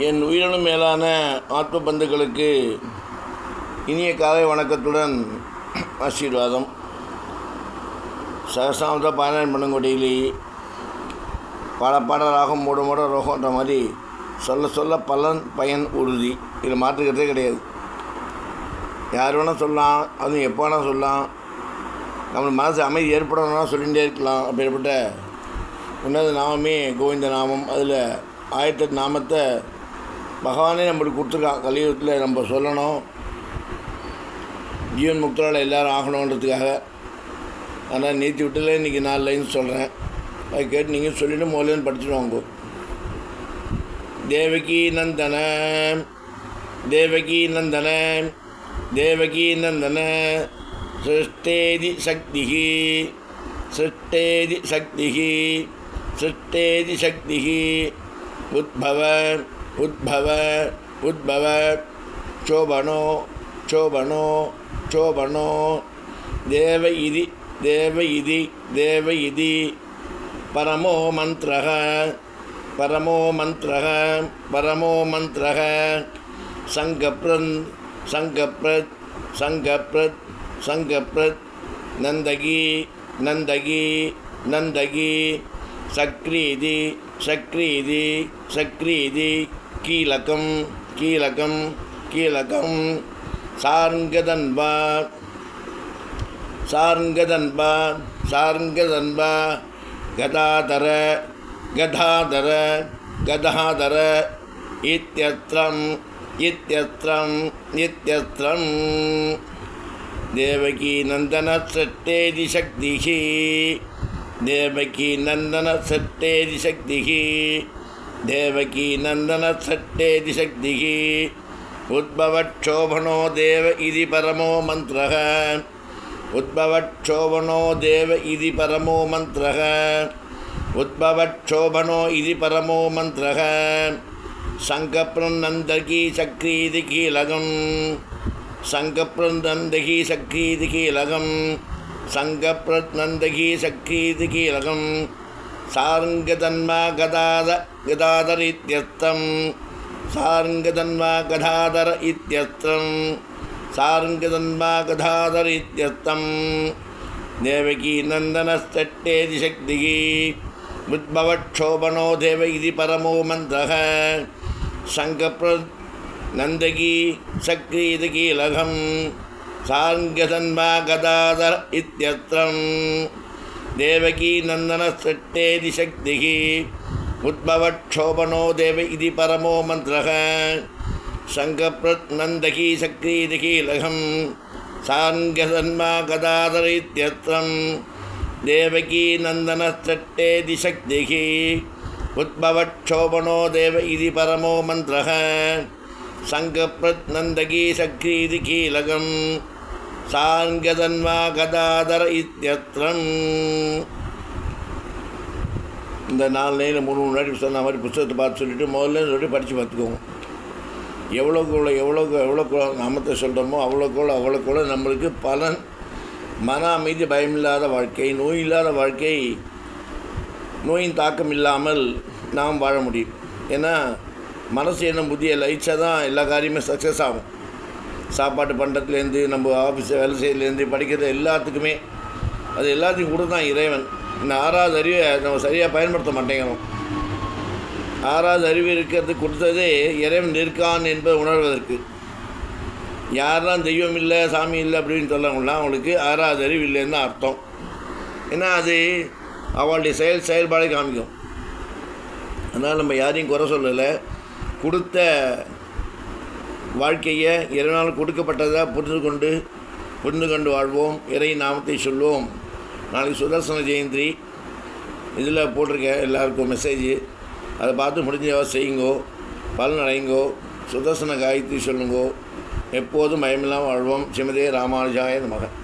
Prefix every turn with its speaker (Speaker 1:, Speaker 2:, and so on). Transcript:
Speaker 1: என் உயிரினும் மேலான ஆத்ம பந்துக்களுக்கு இனிய காலை வணக்கத்துடன் ஆசீர்வாதம். சகசாமத பாராயணம் பண்ணுங்க பாட பல பாட ராகம் மூட மூட ரோகன்ற மாதிரி சொல்ல சொல்ல பலன் பயன் உறுதி. இதில் மாற்றுக்கிறதே கிடையாது. யார் வேணால் சொல்லலாம் அதுவும் எப்போ வேணால் சொல்லலாம். நம்ம மனசு அமைதி ஏற்படணும்னா சொல்லிகிட்டே இருக்கலாம். அப்படிப்பட்ட உன்னது நாமமே கோவிந்த நாமம். அதில் ஆயிரத்தெட்டு நாமத்தை பகவானே நம்மளுக்கு கொடுத்துருக்கான். கலியுகத்தில் நம்ம சொல்லணும். ஜீவன் முக்தரால் எல்லோரும் ஆகணுன்றதுக்காக. ஆனால் நீத்தி விட்டுல இன்றைக்கி நாலு லைன் சொல்கிறேன் அதை கேட்டு நீங்கள் சொல்லிவிட்டு முதல்ல படிச்சுடுவாங்க தேவகி நந்தன. தேவகி நந்தன. தேவகி நந்தன. சிருஷ்டேதி சக்தி சிருஷ்டேதி சக்தி சிருஷ்டேதி சக்தி உத்பவ. உத்பவ உத்பவ சோபனோ சோபனோ சோபனோ. தேவ இதி தேவ இதி தேவ இதி. பரமோ மந்திரः பரமோ மந்திரः பரமோ மந்திரः சங்கப்ரன் சங்கப்ரத் சங்கப்ரத் சங்கப்ரத். நந்தகி நந்தகி நந்தகி. சக்ரீதி சக்ரீதி சக்ரீதி. கீழகம் கீழகம் கீழகம் சார்ங்கதன்பா சார்ங்கதன்பா சார்ங்கதன்பா கதாதர கதாதர கதாதர இத்தியத்திரம் இத்தியத்திரம் இத்தியத்திரம் தேவகி நந்தன சட்டேதி சக்தி தேவகி நந்தன சட்டேதி சக்தி தேவகி நந்தன சட்டேதி சக்தி உத்பவட்சோபனோ தேவ இது பரமோ மந்திர உத்பவட்சோபனோ தேவ இது பரமோ மந்திர உத்பவட்சோபனோ இது பரமோ மந்திர சங்கப்பிருந்தந்தகி சக்ரீதி கீலகம். சங்கப்பிருந்தந்தகி சக்ரீதி கீலகம். சங்கப்பிரநந்தகி சக்ரீதி கீலகம். சாருங்கதன்மா கதாத கதாதர் இத்தியஸ்தம் சாருங்கதன்மா கதாதர் இத்தியஸ்தம் சாருங்கதன்மா கதாதர் இத்தியஸ்தம் தேவகி நந்தனஸ்தட்டேதி சக்திகி உத்பவக்ஷோபனோ தேவ இது பரமோ மந்திரக சங்கப்ர நந்தகி சக்தி இது கீலகம். சாங்கதன்மா கதாதர் இத்தியத்திரம் தேவகீ நந்தன செட்டேதி சக்தி உத்பவக்ஷோபனோ தேவ இது பரமோ மந்திர சங்கப்பிரநந்தகி சக்ரீதிகி லகம். சாங்கசன்மா கதாதரித்தியத்திரம் தேவகீ நந்தன செட்டேதி சக்தி உத்பவக்ஷோபனோ தேவ இது பரமோ மந்திர சங்கப்பிரநந்தகி சக்ரீதிகி லகம். சான்கதன்வா கதாதர இத்தியத்ரம் இந்த நாலு லைனில் மூணு மூணு வாட்டி சொன்ன மாதிரி புஸ்தகத்தை பார்த்து சொல்லிவிட்டு முதல்ல சொல்லி படித்து பார்த்துக்கோங்க. எவ்வளோக்கு எவ்வளோ எவ்வளோக்கு எவ்வளோக்குள்ள நாமத்தை சொல்கிறோமோ அவ்வளோக்குள்ள அவ்வளோக்குள்ள நம்மளுக்கு பலன். மன அமைதி பயமில்லாத வாழ்க்கை நோய் இல்லாத வாழ்க்கை நோயின் தாக்கம் இல்லாமல் நாம் வாழ முடியும். ஏன்னா மனசு என்ன புதிய லயிச்சா தான் எல்லா காரியமும் சக்ஸஸ் ஆகும். சாப்பாட்டு பண்ணுறதுலேருந்து நம்ம ஆஃபீஸ் வேலை செய்யலேருந்து படிக்கிறது எல்லாத்துக்குமே அது எல்லாத்தையும் கொடுத்தான் இறைவன். இந்த ஆறாவது அறிவை நம்ம சரியாக பயன்படுத்த மாட்டேங்கிறோம். ஆறாவது அறிவு இருக்கிறது கொடுத்ததே இறைவன் இருக்கான் என்பதை உணர்வதற்கு. யாரெல்லாம் தெய்வம் இல்லை சாமி இல்லை அப்படின்னு சொல்லவங்களாம் அவங்களுக்கு ஆறாவது அறிவு இல்லைன்னு தான் அர்த்தம். ஏன்னா அது அவளுடைய செயல் செயல்பாடை காமிக்கும் அதனால் நம்ம யாரையும் குறை சொல்லலை. கொடுத்த வாழ்க்கையை இறைவனால் கொடுக்கப்பட்டதாக புரிந்து கொண்டு புரிந்து கொண்டு வாழ்வோம். இறை நாமத்தை சொல்வோம். நாளைக்கு சுதர்சன ஜெயந்தி. இதில் போட்டிருக்கேன் எல்லாருக்கும் மெசேஜ் அதை பார்த்து முடிஞ்சவா செய்யுங்கோ. பலன் அடைங்கோ சுதர்சன காயத்ரி சொல்லுங்கோ. எப்போதும் பயமில்லாமல் வாழ்வோம். சிமதே ராமானுஜாய மகன்